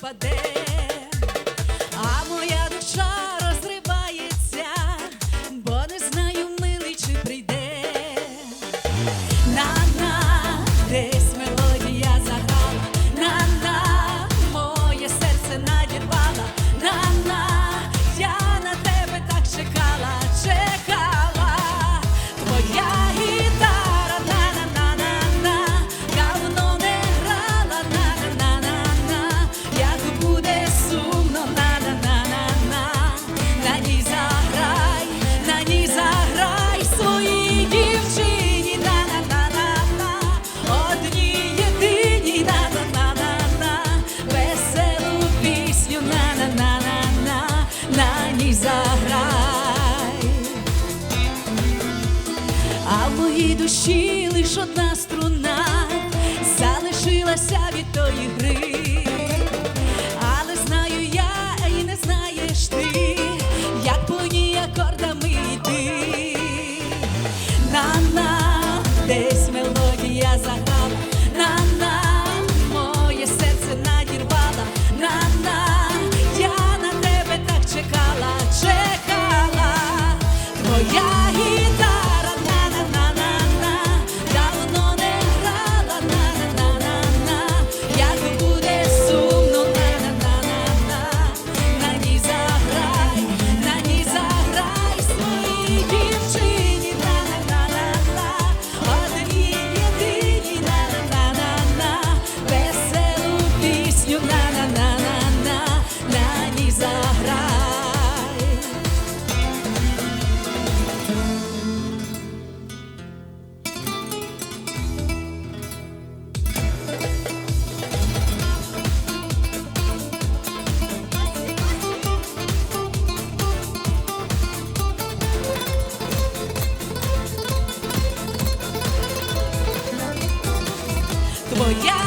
but then. Моїй душі лиш одна струна залишилася від тої гри. Але знаю я і не знаєш ти, як по ній акордами йти. На-на, десь мелодія заграла, на-на, моє серце надірвала, на-на, я на тебе так чекала, чекала, твоя гітара, Boy, yeah.